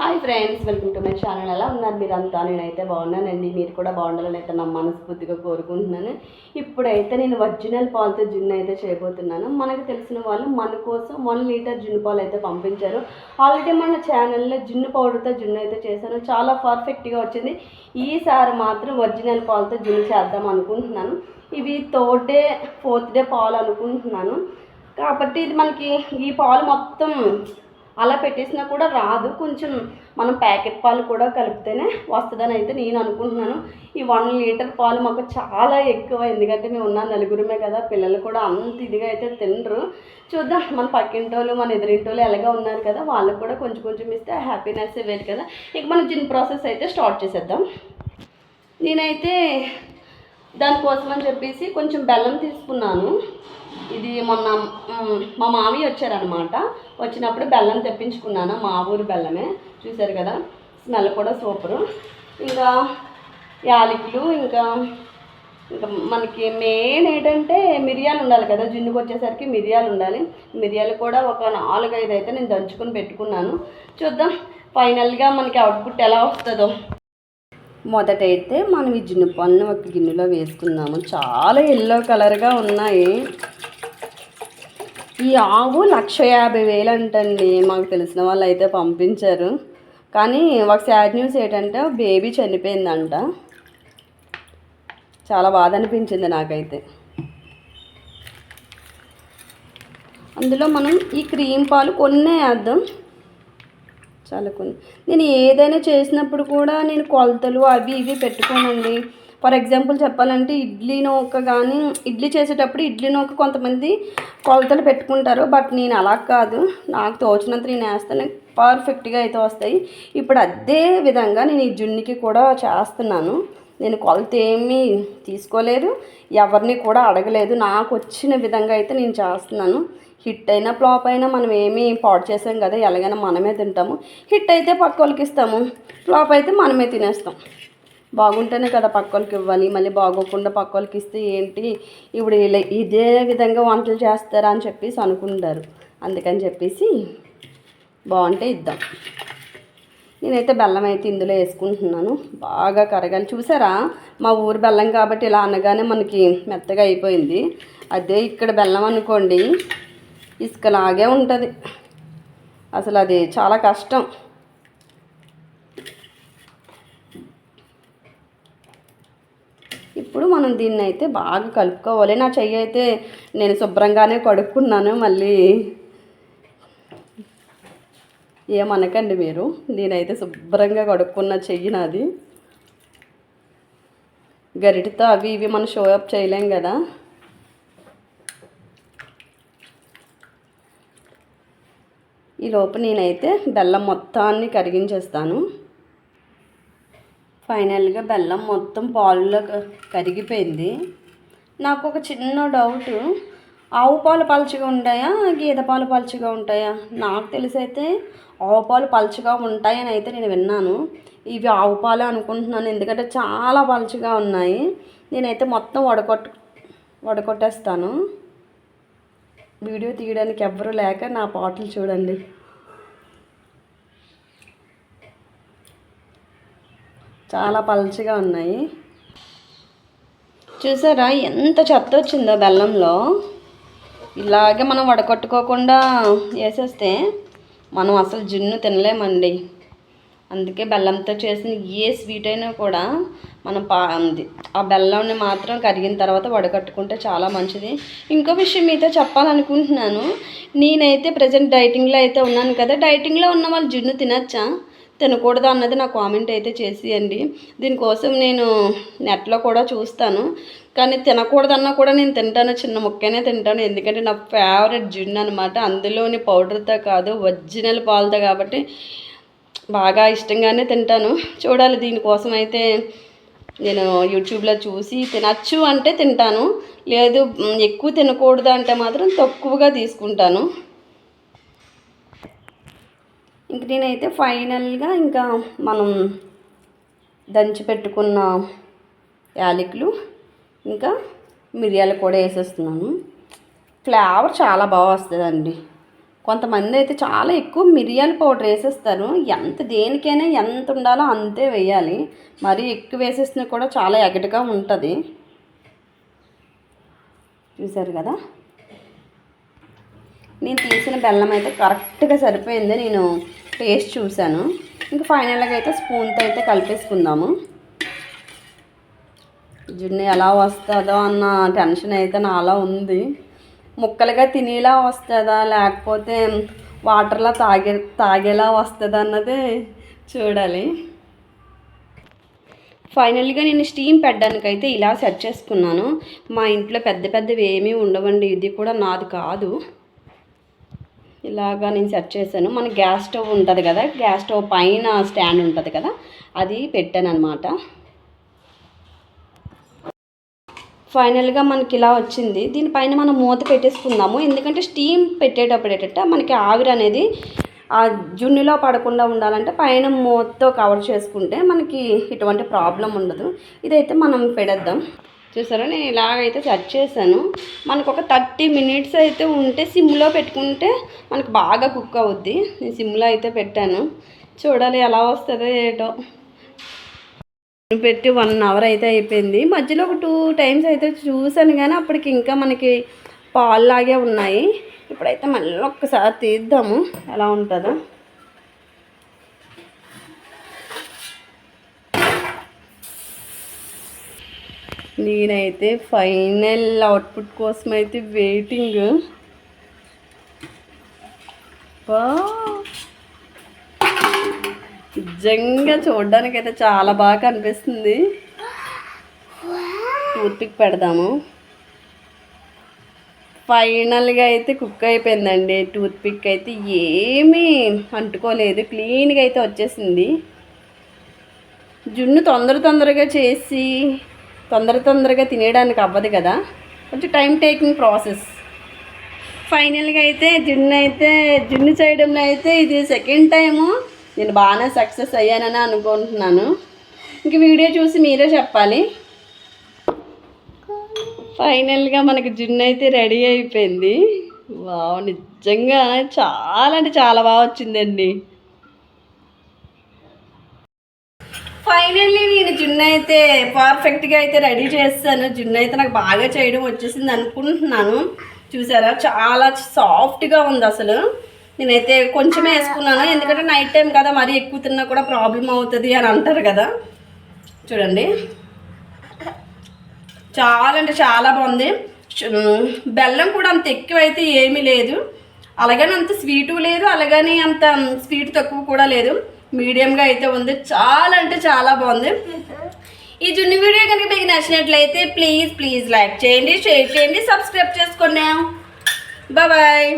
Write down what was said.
Hi friends welcome to my channel ఎలా ఉన్నారు మీరు అంతా నేనైతే బాగున్నానండి. మీరు కూడా బాగుండాలని అయితే నా మనస్ఫూర్తిగా కోరుకుంటున్నాను. ఇప్పుడైతే నేను ఒరిజినల్ పాలతో జున్ను అయితే చేయబోతున్నాను. మనకు తెలిసిన వాళ్ళు మన కోసం వన్ లీటర్ జున్ను పాలు అయితే పంపించారు. ఆల్రెడీ మన ఛానల్లో జున్ను పౌడర్తో జున్ను అయితే చేశాను. చాలా పర్ఫెక్ట్గా వచ్చింది. ఈసారి మాత్రం ఒరిజినల్ పాలతో జున్ను చేద్దాం అనుకుంటున్నాను. ఇవి థర్డ్ డే ఫోర్త్ డే పాలు అనుకుంటున్నాను. కాబట్టి ఇది మనకి ఈ పాలు మొత్తం అలా పెట్టేసినా కూడా రాదు. కొంచెం మనం ప్యాకెట్ పాలు కూడా కలిపితేనే వస్తుందని అయితే నేను అనుకుంటున్నాను. ఈ వన్ లీటర్ పాలు మాకు చాలా ఎక్కువ. ఎందుకంటే మేము ఉన్న నలుగురమే కదా పిల్లలు కూడా అంత ఇదిగా అయితే తినరు. చూద్దాం మన పక్కింటోళ్ళు మన ఎదురింటోళ్ళు ఎలాగా ఉన్నారు కదా వాళ్ళకి కూడా కొంచెం కొంచెం ఇస్తే హ్యాపీనెస్ వేరు కదా. ఇక మనం జిన్ ప్రాసెస్ అయితే స్టార్ట్ చేసేద్దాం. నేనైతే దానికోసం అని చెప్పేసి కొంచెం బెల్లం తీసుకున్నాను. ఇది మొన్న మా మామయ్య వచ్చారనమాట. వచ్చినప్పుడు బెల్లం తెప్పించుకున్నాను మా ఊరు బెల్లమే. చూశారు కదా స్మెల్ కూడా సూపరు. ఇంకా యాలకులు ఇంకా ఇంకా మనకి మెయిన్ ఏంటంటే మిరియాలు ఉండాలి కదా జున్నుకు వచ్చేసరికి మిరియాలు ఉండాలి. మిరియాలు కూడా ఒక నాలుగైదు అయితే నేను దంచుకొని పెట్టుకున్నాను. చూద్దాం ఫైనల్గా మనకి అవుట్పుట్ ఎలా వస్తుందో. మొదటైతే మనం ఈ జిన్ను పన్ను ఒక గిన్నెలో వేసుకుందాము. చాలా ఎల్లో కలర్గా ఉన్నాయి. ఈ ఆవు లక్ష యాభై వేలు అంటండి. మాకు తెలిసిన వాళ్ళు అయితే పంపించారు. కానీ ఒక సాడ్ న్యూస్ ఏంటంటే బేబీ చనిపోయిందంట. చాలా బాధ అనిపించింది నాకైతే. అందులో మనం ఈ క్రీమ్ పాలు కొన్నే వేద్దాం. చాలా కొన్ని నేను ఏదైనా చేసినప్పుడు కూడా నేను కొలతలు అవి ఇవి పెట్టుకోనండి. ఫర్ ఎగ్జాంపుల్ చెప్పాలంటే ఇడ్లీ నూక కానీ ఇడ్లీ చేసేటప్పుడు ఇడ్లీ నూక కొంతమంది కొలతలు పెట్టుకుంటారు. బట్ నేను అలా కాదు. నాకు తోచినంత నేను వేస్తాను. పర్ఫెక్ట్గా అయితే వస్తాయి. ఇప్పుడు అదే విధంగా నేను ఈ జున్నుకి కూడా చేస్తున్నాను. నేను కొలత ఏమీ తీసుకోలేదు. ఎవరిని కూడా అడగలేదు. నాకు వచ్చిన విధంగా అయితే నేను చేస్తున్నాను. హిట్ అయినా ఫ్లాప్ అయినా మనం ఏమీ పాడు చేసాం కదా ఎలాగైనా మనమే తింటాము. హిట్ అయితే పక్క వాళ్ళకి ఇస్తాము ఫ్లాప్ అయితే మనమే తినేస్తాం. బాగుంటేనే కదా పక్క వాళ్ళకి ఇవ్వాలి మళ్ళీ బాగోకుండా పక్క వాళ్ళకి ఇస్తే ఏంటి? ఇప్పుడు ఇలా ఇదే విధంగా వంటలు చేస్తారా అని చెప్పేసి అనుకుంటారు. అందుకని చెప్పేసి బాగుంటే ఇద్దాం. నేనైతే బెల్లం అయితే ఇందులో వేసుకుంటున్నాను. బాగా కరగాలి. చూసారా? మా ఊరు బెల్లం కాబట్టి ఇలా అనగానే మనకి మెత్తగా అయిపోయింది. అదే ఇక్కడ బెల్లం అనుకోండి. ఇసుకలాగే ఉంటుంది. అసలు అది చాలా కష్టం. ఇప్పుడు మనం దీన్ని అయితే బాగా కలుపుకోవాలి. నా చెయ్యి అయితే నేను శుభ్రంగానే కడుక్కున్నాను. మళ్ళీ ఏమనకండి మీరు. నేనైతే శుభ్రంగా కడుక్కున్న చెయ్యి నాది. గరిటతో అవి ఇవి మనం షో అప్ చేయలేం కదా. ఈ లోపు నేనైతే బెల్లం మొత్తాన్ని కరిగించేస్తాను. ఫైనల్గా బెల్లం మొత్తం పాలులో కరిగిపోయింది. నాకు ఒక చిన్న డౌట్ ఆవు పాలు పలుచగా ఉంటాయా గేదె పాలు పలుచగా ఉంటాయా? నాకు తెలిసైతే ఆవు పాలు పలుచగా ఉంటాయని అయితే నేను విన్నాను. ఇవి ఆవు పాలు అనుకుంటున్నాను. ఎందుకంటే చాలా పలుచగా ఉన్నాయి. నేనైతే మొత్తం వడకొట్టు వడకొట్టేస్తాను. వీడియో తీయడానికి ఎవ్వరూ లేక నా పాటలు చూడండి. చాలా పలుచగా ఉన్నాయి. చూసారా? ఎంత చెత్త వచ్చిందో బెల్లంలో. ఇలాగే మనం వడకట్టుకోకుండా వేసేస్తే మనం అసలు జున్ను తినలేమండి. అందుకే బెల్లంతో చేసిన ఏ స్వీట్ అయినా కూడా మనం పా ఉంది ఆ బెల్లంని మాత్రం కరిగిన తర్వాత వడకట్టుకుంటే చాలా మంచిది. ఇంకో విషయం మీతో చెప్పాలనుకుంటున్నాను. నేనైతే ప్రజెంట్ డైటింగ్లో అయితే ఉన్నాను కదా. డైటింగ్లో ఉన్న వాళ్ళు జున్ను తినచ్చా? తినకూడదు అన్నది నా కామెంట్ అయితే చేసేయండి. దీనికోసం నేను నెట్లో కూడా చూస్తాను. కానీ తినకూడదన్నా కూడా నేను తింటాను చిన్న ముక్కనే తింటాను. ఎందుకంటే నా ఫేవరెట్ జున్ అనమాట అందులోని పౌడర్తో కాదు ఒరిజినల్ పాలతో కాబట్టి బాగా ఇష్టంగానే తింటాను. చూడాలి దీనికోసం అయితే నేను యూట్యూబ్లో చూసి తినచ్చు అంటే తింటాను. లేదు ఎక్కువ తినకూడదు అంటే మాత్రం తక్కువగా తీసుకుంటాను. ఇంక నేనైతే ఫైనల్గా ఇంకా మనం దంచి పెట్టుకున్న యాలకులు ఇంకా మిరియాలు కూడా వేసేస్తున్నాను. ఫ్లేవర్ చాలా బాగా వస్తుందండి. కొంతమంది అయితే చాలా ఎక్కువ మిరియాల పౌడర్ వేసేస్తారు. ఎంత దేనికైనా ఎంత ఉండాలో అంతే వేయాలి. మరీ ఎక్కువ వేసేసినా కూడా చాలా ఎగటగా ఉంటుంది. చూసారు కదా? నేను తీసిన బెల్లం అయితే కరెక్ట్గా సరిపోయింది. నేను టేస్ట్ చూశాను. ఇంకా ఫైనల్గా అయితే స్పూన్తో అయితే కలిపేసుకుందాము. జున్ను ఎలా వస్తుందో అన్న టెన్షన్ అయితే నాలా ఉంది. ముక్కలుగా తినేలా వస్తుందా? లేకపోతే వాటర్లా తాగే తాగేలా వస్తుందా అన్నది చూడాలి. ఫైనల్గా నేను స్టీమ్ పెట్టడానికైతే ఇలా సెట్ చేసుకున్నాను. మా ఇంట్లో పెద్ద పెద్దవి ఏమీ ఉండవండి. ఇది కూడా నాది కాదు. ఇలాగా నేను సెట్ చేశాను. మన గ్యాస్ స్టవ్ ఉంటుంది కదా గ్యాస్ స్టవ్ పైన స్టాండ్ ఉంటుంది కదా అది పెట్టాను అనమాట ఫైనల్గా మనకి ఇలా వచ్చింది. దీనిపైన మనం మూత పెట్టేసుకుందాము. ఎందుకంటే స్టీమ్ పెట్టేటప్పుడు ఏంటంటే మనకి ఆవిరి అనేది ఆ జున్నులో పడకుండా ఉండాలంటే పైన మూతతో కవర్ చేసుకుంటే మనకి ఇటువంటి ప్రాబ్లం ఉండదు. ఇదైతే మనం పెడద్దాం. చూసారా? నేను ఇలాగైతే సెట్ చేశాను. మనకు ఒక థర్టీ మినిట్స్ అయితే ఉంటే సిమ్లో పెట్టుకుంటే మనకు బాగా కుక్ అవుద్ది. నేను సిమ్లో అయితే పెట్టాను. చూడాలి ఎలా వస్తుందో ఏటో. పెట్టి వన్ అవర్ అయితే అయిపోయింది. మధ్యలో ఒక టూ టైమ్స్ అయితే చూశాను కానీ అప్పటికి ఇంకా మనకి పాల్లాగే ఉన్నాయి. ఇప్పుడైతే మళ్ళీ ఒక్కసారి తీద్దాము. ఎలా ఉంటుందో. నేనైతే ఫైనల్ అవుట్పుట్ కోసం అయితే వెయిటింగ్ నిజంగా చూడడానికైతే అయితే చాలా బాగా కనిపిస్తుంది. టూత్పిక్ పెడదాము. ఫైనల్గా అయితే కుక్ అయిపోయిందండి. టూత్పిక్ అయితే ఏమీ అంటుకోలేదు. క్లీన్గా అయితే వచ్చేసింది. జున్ను తొందర తొందరగా చేసి తొందర తొందరగా తినేయడానికి అవ్వదు కదా. కొంచెం టైం టేకింగ్ ప్రాసెస్ ఫైనల్గా అయితే జున్ను అయితే జున్ను చేయడంలో అయితే ఇది సెకండ్ టైము నేను బాగానే సక్సెస్ అయ్యానని అనుకుంటున్నాను. ఇంక వీడియో చూసి మీరే చెప్పాలి. ఫైనల్గా మనకి జున్ను అయితే రెడీ అయిపోయింది. వావ్ నిజంగా చాలా అంటే చాలా బాగా వచ్చిందండి. ఫైనల్లీ నేను జున్ను అయితే పర్ఫెక్ట్గా అయితే రెడీ చేస్తాను. జున్ను అయితే నాకు బాగా చేయడం వచ్చేసింది అనుకుంటున్నాను. చూసారా? చాలా సాఫ్ట్గా ఉంది అసలు. నేనైతే కొంచెమే వేసుకున్నాను. ఎందుకంటే నైట్ టైం కదా మరీ ఎక్కువ తిన్నా కూడా ప్రాబ్లం అవుతుంది అని అంటారు కదా. చూడండి. చాలా అంటే చాలా బాగుంది. బెల్లం కూడా అంత ఎక్కువ అయితే ఏమీ లేదు. అలాగని అంత స్వీటు లేదు అలాగని అంత స్వీట్ తక్కువ కూడా లేదు. మీడియంగా అయితే ఉంది. చాలా అంటే చాలా బాగుంది. ఈ జున్ని వీడియో కనుక మీకు నచ్చినట్లయితే ప్లీజ్ ప్లీజ్ లైక్ చేయండి షేర్ చేయండి సబ్స్క్రైబ్ చేసుకోండి. బాయ్